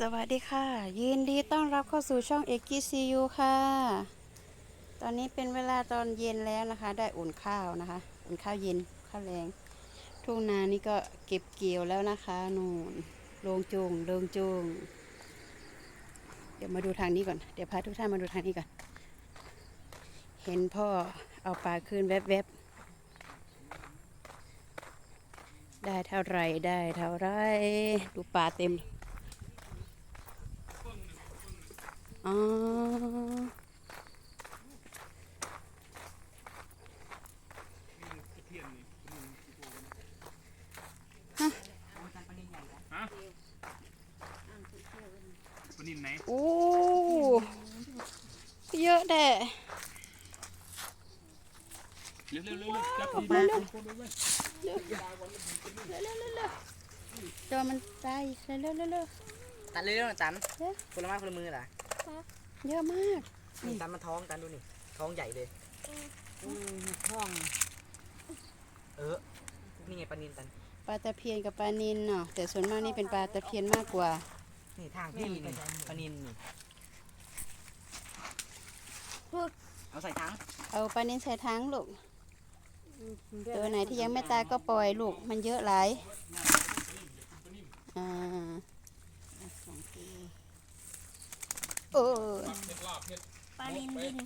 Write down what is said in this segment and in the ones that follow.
สวัสดีค่ะ ยินดีต้อนรับเข้าสู่ช่องเอ็กกิซียูค่ะ ตอนนี้เป็นเวลาตอนเย็นแล้วนะคะ ได้อุ่นข้าวนะคะ อุ่นข้าวเย็นข้าวแรงทุ่งนานี่ก็เก็บเกี่ยวแล้วนะคะนูนโลงจงโลงจงเดี๋ยวมาดูทางนี้ก่อน เดี๋ยวพาทุกท่านมาดูทางนี้ก่อน เห็นพ่อเอาปลาคืนแวบๆ ได้เท่าไรได้เท่าไร ดูปลาเต็ม อ๋อปนินไหนโอ้เยอะแด่เร็วเร็วเร็วเร็วจับออกดีมาๆเร็วคนๆไว้จอมันตายอีกเร็วเร็วเร็วตันเลยเรื่องตันเอ๊ะคนละไม้คนละมือเหรอ เยอะมาก นี่ตันมันท้องตันดูนี่ ท้องใหญ่เลยท้อง เออ นี่ไงปลานินตัน ปลาตะเพียนกับปลานินเนาะ แต่ส่วนมากนี่เป็นปลาตะเพียนมากกว่า นี่ทางพี่นี่ปลานินนี่เอาใส่ถัง เอาปลานินใส่ถังลูก ตัวไหนที่ยังไม่ตายก็ปล่อยลูก มันเยอะหลายอ่า โอ้ปลานินบิน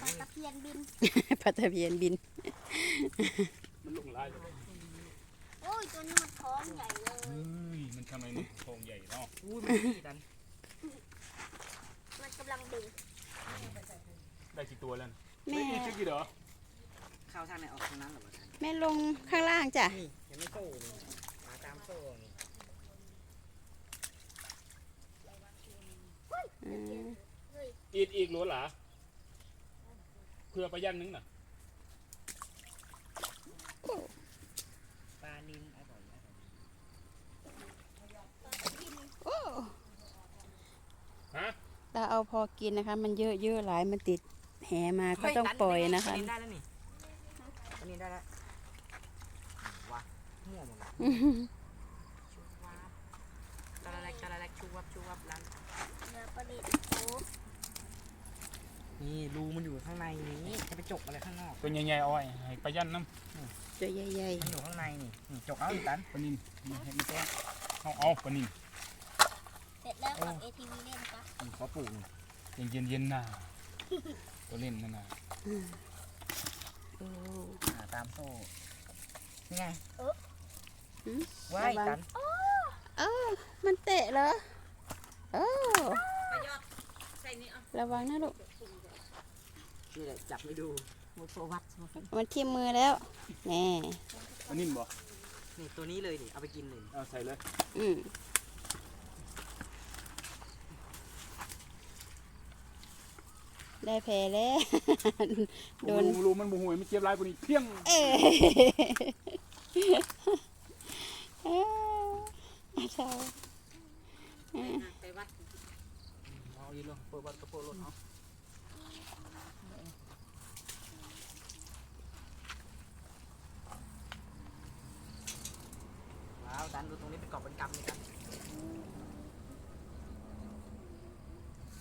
ปลาตะเพียนบินปลาตะเพียนบิน มันลงลายเลยโอ้ยตัวนี้มันท้องใหญ่เลยเฮ้ยมันทำไมมันโครงใหญ่เนาะอุ้ยมันพี่ตันมันกำลังบินได้กี่ตัวแล้วน่ะแม่ได้กี่กี่เหรอเข้าทางไหนออกทางนั้นเหรอวะตันแม่ลงข้างล่างจ้ะ นี่เห็นไม่โซ่นี่มาตามโซ่นี่ อืมอีกอีกโหลหลาเพื่อประยันนึงน่ะปลานินอร่อยอร่อยโอ้ฮะเราเอาพอกินนะคะ มันเยอะเยอะหลายมันติดแหมาก็ต้องปล่อยนะคะปลานินได้แล้วนี่ปลานินได้แล้วว้ามั่วหมดเลยชูวับกะละแลกกะละแลกชูวับชูวับลัน เนื้อปลานินโอ้นี่รูมันอยู่ข้างในนี้จะไปจกอะไรข้างนอกตัวใหญ่ๆเอาไว้ให้ประยันน้ตัวใหญ่มันอยู่ข้างในนี่นี่จกเอาอีกตันำปนินนี่ให้มันตัวเอาเอาปนินเสร็จแล้วกับ ATV เล่นปะนี่ขอปลูกนี่เย็นเย็นๆน่ะตัวเล่นนั่นน่ะๆโอ้ หาตามโซ่นี่ไงหืม ว้ายระวัง ตัน เออมันเตะเหรอ เออระวังนะลูก นี่แหละจับไม่ดูมุดโซวัดมันทิ่มมือแล้วแน่ปนินบ่นี่ตัวนี้เลยนี่เอาไปกินเลยเอาใส่เลยอืมได้แผลแล้ว โดนรูรูมันบูหวยมันเจ็บหลายกว่านี้เพียงเอ้ยเอ้ยเจ้า เอาอีกเลยเปิดบัตรกระโปรงรถเอาว้าวตันดูตรงนี้เป็นกรอบเป็นกำเลยกัน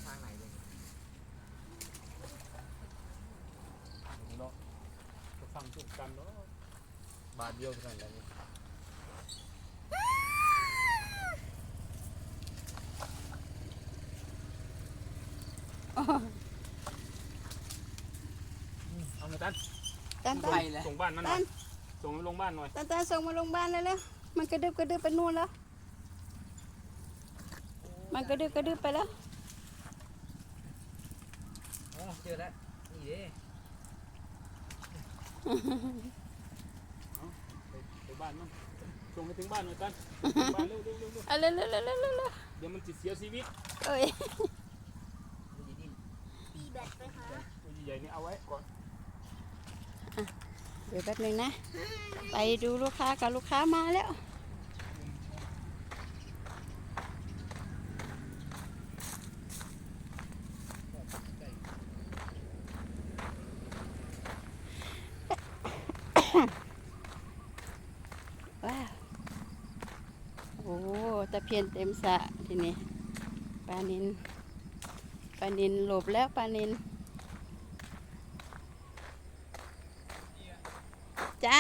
ทางไหนเลยเนาะจะฟังทุกกันเนาะบาทเดียวเท่านั้นแหละนี่ เอาหน่อยตันตันไปตันเลยส่งบ้านนั่นหน่อยส่งไปโรงพยาบาลหน่อยตันตันส่งมาโรงพยาบาลเลยแล้วมันกระดึบกระดึบไปนู่นแล้ว มันกระดึบกระดึบไปแล้วโอ้เจอแล้วนี่เด้ไปไปบ้านมั้งส่งไปถึงบ้านหน่อยตันถึงบ้านเร็วเร็วเร็วเร็วเอาเร็วเร็วเร็วเร็วเร็วเร็วเดี๋ยวมันจะเสียชีวิตเอ้ย ดูดิดิน ตีแบตไปหา ตัวให ญ่ๆนี่เอาไว้ก่อนเดี๋ยวแป๊บหนึงนะ ไปดูลูกค้ากับลูกค้ามาแล้ว ว้าว โอ้ตะเพียนเต็มสะทีนี้ปลานินปลานินหลบแล้วปลานิน จ้า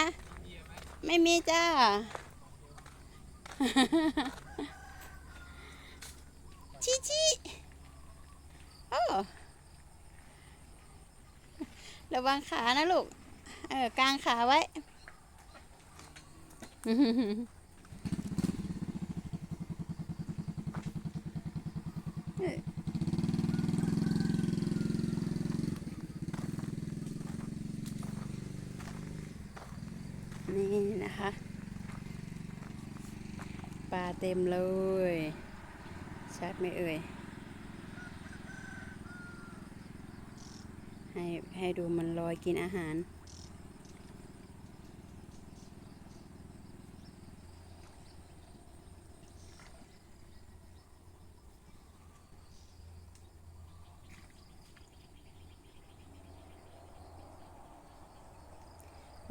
ไม่มีจ้า ชิชิโอ้ระวังขานะลูก เออกางขาไว้ นี่นะคะปลาเต็มเลย ชัดไหมเอ่ย ให้ให้ดูมันลอยกินอาหาร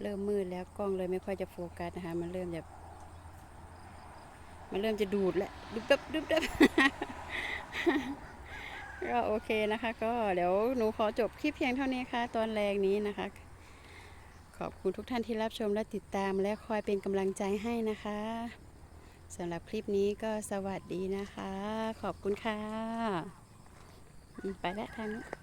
เริ่มมืดแล้วกล้องเลยไม่ค่อยจะโฟกัสนะคะ มันเริ่มจะมันเริ่มจะดูดแล้วดุบดับดุบดับก็โอเคนะคะ ก็เดี๋ยวหนูขอจบคลิปเพียงเท่านี้ค่ะ ตอนแรงนี้นะคะ ขอบคุณทุกท่านที่รับชมและติดตามและคอยเป็นกำลังใจให้นะคะสำหรับคลิปนี้ก็สวัสดีนะคะ ขอบคุณค่ะ ไปแล้วทางนู้น